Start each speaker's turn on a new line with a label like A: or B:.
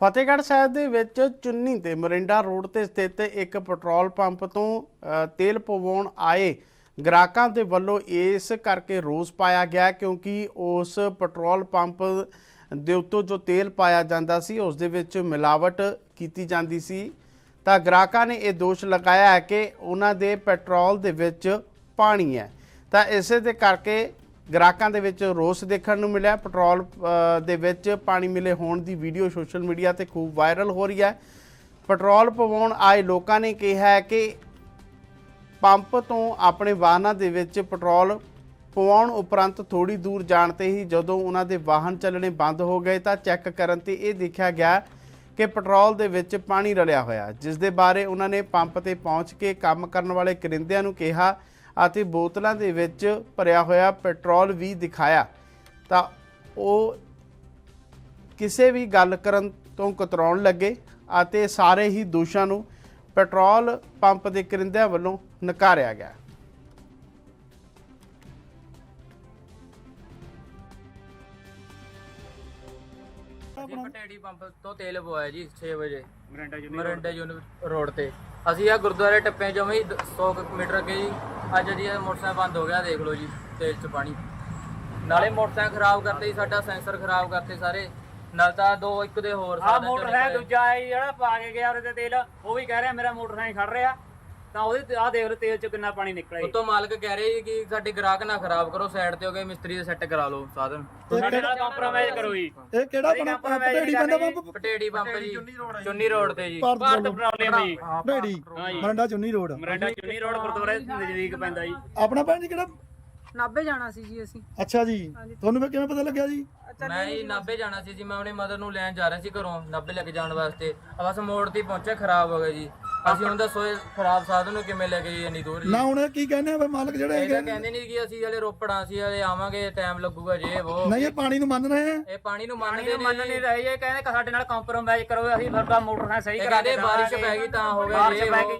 A: ਫਤਿਹਗੜ੍ਹ ਸਾਹਿਬ ਦੇ ਵਿੱਚ ਚੁੰਨੀ ਤੇ ਮਰਿੰਡਾ ਰੋਡ ਤੇ ਸਥਿਤ ਇੱਕ ਪੈਟਰੋਲ ਪੰਪ ਤੋਂ ਤੇਲ ਪਵਾਉਣ ਆਏ ਗ੍ਰਾਹਕਾਂ ਦੇ ਵੱਲੋਂ ਇਸ ਕਰਕੇ ਰੋਸ ਪਾਇਆ ਗਿਆ ਕਿਉਂਕਿ ਉਸ ਪੈਟਰੋਲ ਪੰਪ ਦੇ ਉੱਤੋਂ ਜੋ ਤੇਲ ਪਾਇਆ ਜਾਂਦਾ ਸੀ, ਉਸ ਦੇ ਵਿੱਚ ਮਿਲਾਵਟ ਕੀਤੀ ਜਾਂਦੀ ਸੀ। ਤਾਂ ਗ੍ਰਾਹਕਾਂ ਨੇ ਇਹ ਦੋਸ਼ ਲਗਾਇਆ ਹੈ ਕਿ ਉਹਨਾਂ ਦੇ ਪੈਟਰੋਲ ਦੇ ਵਿੱਚ ਪਾਣੀ ਹੈ। ਤਾਂ ਇਸੇ ਦੇ ਕਰਕੇ ਗ੍ਰਾਹਕਾਂ ਦੇ ਵਿੱਚ ਰੋਸ ਦੇਖਣ ਨੂੰ ਮਿਲਿਆ। ਪੈਟਰੋਲ ਦੇ ਵਿੱਚ ਪਾਣੀ ਮਿਲੇ ਹੋਣ ਦੀ ਵੀਡੀਓ ਸੋਸ਼ਲ ਮੀਡੀਆ ਤੇ ਖੂਬ ਵਾਇਰਲ ਹੋ ਰਹੀ ਹੈ। ਪੈਟਰੋਲ ਪਵਾਉਣ ਆਏ ਲੋਕਾਂ ਨੇ ਕਿਹਾ ਹੈ ਕਿ ਪੰਪ ਤੋਂ ਆਪਣੇ ਵਾਹਨਾਂ ਦੇ ਵਿੱਚ ਪੈਟਰੋਲ ਪਵਾਉਣ ਉਪਰੰਤ ਥੋੜੀ ਦੂਰ ਜਾਣ ਤੇ ਹੀ ਜਦੋਂ ਉਹਨਾਂ ਦੇ ਵਾਹਨ ਚੱਲਣੇ ਬੰਦ ਹੋ ਗਏ ਤਾਂ ਚੈੱਕ ਕਰਨ ਤੇ ਇਹ ਦੇਖਿਆ ਗਿਆ ਕਿ ਪੈਟਰੋਲ ਦੇ ਵਿੱਚ ਪਾਣੀ ਰਲਿਆ ਹੋਇਆ। ਜਿਸ ਦੇ ਬਾਰੇ ਉਹਨਾਂ ਨੇ ਪੰਪ ਤੇ ਪਹੁੰਚ ਕੇ ਕੰਮ ਕਰਨ ਵਾਲੇ ਕਰਿੰਦਿਆਂ ਨੂੰ ਕਿਹਾ ਅਤੇ ਬੋਤਲਾਂ ਦੇ ਵਿੱਚ ਭਰਿਆ ਹੋਇਆ ਪੈਟਰੋਲ ਵੀ ਦਿਖਾਇਆ। ਤਾਂ ਉਹ ਕਿਸੇ ਵੀ ਗੱਲ ਕਰਨ ਤੋਂ ਕਤਰਾਉਣ ਲੱਗੇ ਅਤੇ ਸਾਰੇ ਹੀ ਦੋਸ਼ਾਂ ਨੂੰ ਪੈਟਰੋਲ ਪੰਪ ਦੇ ਕਰਿੰਦਿਆਂ ਵੱਲੋਂ ਨਕਾਰਿਆ ਗਿਆ।
B: ਜੀ ਪਟੇੜੀ ਪੰਪ ਤੋਂ ਤੇਲ ਪਵਾਇਆ ਜੀ 6 ਵਜੇ।
C: ਮਰੰਡਾ ਜੀ
B: ਮਰਿੰਡਾ ਯੂਨੀ ਰੋਡ ਤੇ। ਅਸੀਂ ਆ ਗੁਰਦੁਆਰੇ ਟੱਪੇ ਚੋਂ ਵੀ 100 ਮੀਟਰ ਅੱਗੇ ਜੀ। ਅੱਜ ਜੀ ਇਹ ਮੋਟਰਸਾਈਕਲ ਬੰਦ ਹੋ ਗਿਆ ਦੇਖ ਲਓ ਜੀ ਤੇਲ ਚ ਪਾਣੀ। ਨਾਲੇ ਮੋਟਰਸਾਈਕਲ ਖਰਾਬ ਕਰਤੇ ਜੀ ਸਾਡਾ ਸੈਂਸਰ ਖਰਾਬ ਕਰਤੇ ਸਾਰੇ। ਨਾਲ ਤਾਂ ਦੋ ਇੱਕ ਦੇ ਹੋਰ
C: ਆ
B: ਸਾਡੇ
C: ਮੋਟਰਸਾਈਕਲ
B: ਨਿਕਲੇ।
C: ਦੂਜਾ ਹੈ ਜਿਹੜਾ ਪਾ ਕੇ ਗਿਆ ਉਹਦੇ ਤੇ ਤੇਲ ਉਹ ਵੀ ਕਹਿ ਰਿਹਾ ਮੇਰਾ ਮੋਟਰਸਾਈਕਲ ਖੜ ਰਿਹਾ। ਤਾਂ ਉਹਦੇ ਆ ਦੇਖ ਲਓ ਤੇਲ ਚ ਕਿੰਨਾ ਪਾਣੀ ਨਿਕਲਿਆ
B: ਉੱਤੋਂ ਮਾਲਕ ਕਹਿ ਰਹੇ ਜੀ ਕਿ ਸਾਡੇ ਗ੍ਰਾਹਕ ਨਾ ਖਰਾਬ ਕਰੋ ਸਾਈਡ ਤੇ ਹੋ ਗਏ ਮਿਸਤਰੀ ਦੇ ਸੈੱਟ ਕਰਾ ਲਓ ਸਾਧਨ।
C: ਸਾਡੇ ਨਾਲ ਕੰਪਰੋਮਾਈਜ਼ ਕਰੋ ਜੀ।
D: ਇਹ ਕਿਹੜਾ ਬਣਾ ਪਟੇੜੀ ਪੈਂਦਾ ਪੰਪ?
B: ਪਟੇੜੀ ਪੰਪ ਜੀ। ਚੁੰਨੀ ਰੋਡ ਤੇ ਜੀ।
D: ਭਾਰਤ
C: ਭਾਰਤ ਪੈਟਰੋਲੀਅਮ ਜੀ।
D: ਪਟੇੜੀ।
C: ਹਾਂ ਜੀ।
D: ਮਰੰਡਾ ਚੁੰਨੀ ਰੋਡ।
C: ਮਰੰਡਾ ਚੁੰਨੀ ਰੋਡ ਗੁਰਦੁਆਰੇ ਦੇ ਨਜ਼ਦੀਕ ਪੈਂਦਾ ਜੀ।
D: ਆਪਣਾ ਭੈਣ ਜੀ ਕਿਹੜਾ?
E: ਨਾਭੇ ਜਾਣਾ ਸੀ ਜੀ ਅਸੀਂ।
D: ਅੱਛਾ ਜੀ। ਤੁਹਾਨੂੰ ਫਿਰ ਕਿਵੇਂ ਪਤਾ ਲੱਗਿਆ ਜੀ?
B: ਮੈਂ ਜੀ ਨਾਭੇ ਜਾਣਾ ਸੀ ਜੀ ਮੈਂ ਆਪਣੀ ਮਦਰ ਨੂੰ ਲੈਣ ਜਾ ਰਿਹਾ ਸੀ ਘਰੋਂ ਨਾਭੇ ਲੈ ਕੇ ਜਾਣ ਵਾਸਤੇ। ਆ ਬਸ ਮੋੜ ਤੇ ਹੀ ਪਹੁੰਚਿਆ ਖਰਾਬ ਹੋ ਗਿਆ ਜੀ। ਅਸੀਂ ਹੁਣ ਦੱਸੋ ਇਹ ਖਰਾਬ ਸਾਧਨ ਨੂੰ ਕਿਵੇਂ ਲੈ ਕੇ ਜੀ ਇੰਨੀ ਦੂਰ ਜੀ?
D: ਨਾ ਹੁਣ ਇਹ ਕੀ ਕਹਿੰਦੇ ਆ ਵੀ ਮਾਲਕ ਜਿਹੜੇ
B: ਇਹ ਤਾਂ
D: ਹੈਗੇ
B: ਕਹਿੰਦੇ ਨਹੀਂ ਕਿ ਅਸੀਂ ਹਲੇ ਰੋਪੜਾਂ ਅਸੀਂ ਹਲੇ ਆਵਾਂਗੇ ਟਾਈਮ ਲੱਗੂਗਾ ਜੇ ਉਹ।
D: ਨਹੀਂ ਇਹ ਪਾਣੀ ਨੂੰ ਮੰਨ ਰਹੇ ਆ।
B: ਇਹ ਪਾਣੀ ਨੂੰ ਮੰਨਦੇ
C: ਮੰਨ ਨਹੀਂ ਰਹੇ ਇਹ ਕਹਿੰਦੇ ਕਿ ਸਾਡੇ ਨਾਲ ਕੰਪਰੋਮਾਈਜ਼ ਕਰੋ ਅਸੀਂ ਤੁਹਾਡਾ ਮੋਟਰਸਾਈਕਲ ਸਹੀ
B: ਇਹ
C: ਕਰਾ
B: ਕਹਿੰਦੇ ਬਾਰਿਸ਼। ਪੈ ਗਈ ਤਾਂ ਹੋ ਗਿਆ
C: ਬਾਰਿਸ਼
B: ਜੇ
C: ਪੈ
B: ਉਹ।
C: ਗਈ।